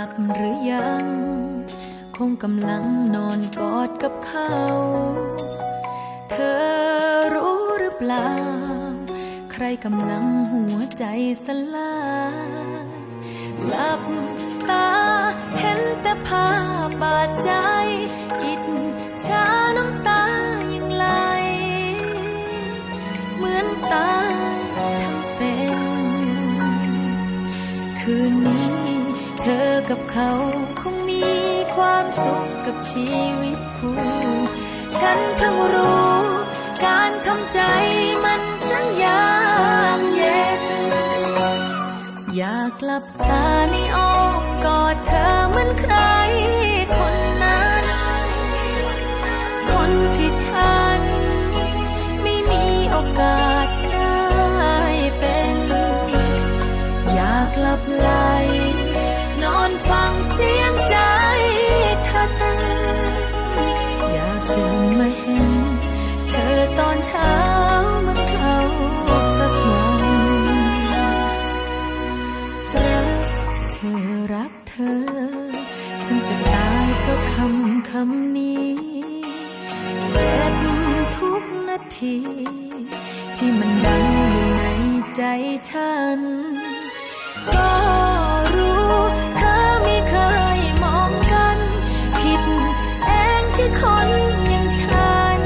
ลับหรือยัง คงกำลังนอนกอดกับเขา เธอรู้หรือเปล่า ใครกำลังหัวใจสลายหลับตาเห็นแต่ภาพบาดใจอิดชาน้ำตายังไหล เหมือนตายทั้งเป็น คืนนี้ เธอกับเขาคงมีความสุขกับชีวิตคู่ ฉันเพิ่งรู้ การทำใจมันช่างยากเย็น อยากหลับตาในอ้อมกอดเธอเหมือนใคร ฉันจะตายเพราะคำคำนี้เจ็บทุกนาที ที่มันดังอยู่ในใจฉัน ก็รู้เธอไม่เคยมองกัน ผิดเองที่คนอย่างฉัน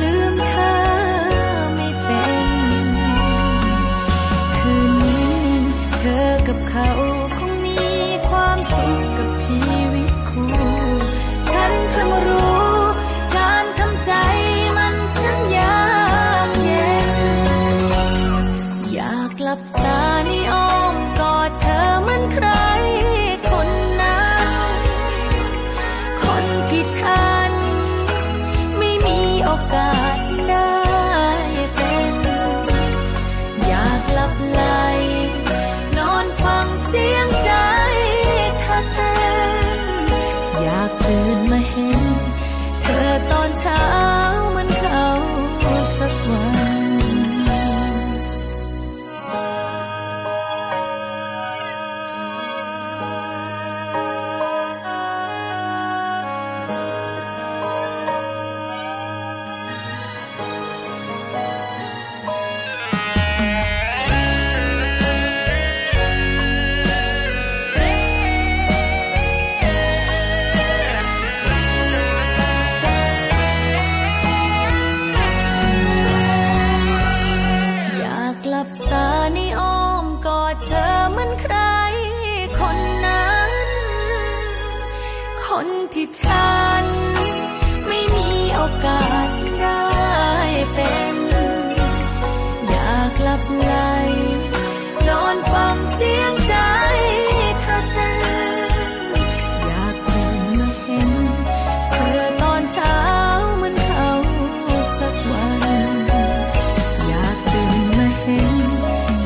ลืมเธอไม่เป็น คืนนี้เธอกับเขา ลับตาในอ้อมกอดเธอเหมือนใครคนนั้นคนที่ฉันไม่มีโอกาสได้เป็น อยากหลับไหลนอนฟังเสียง คนที่ฉัน ไม่มีโอกาสได้เป็น อยากกลับไหลนอนฟังเสียงใจเธอเต้นอยากตื่นมาเห็น เธอตอนเช้าเหมือนเขาสักวัน อยากตื่นมาเห็น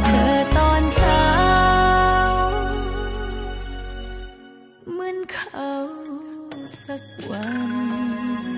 เธอตอนเช้าเหมือนเขา สักวัน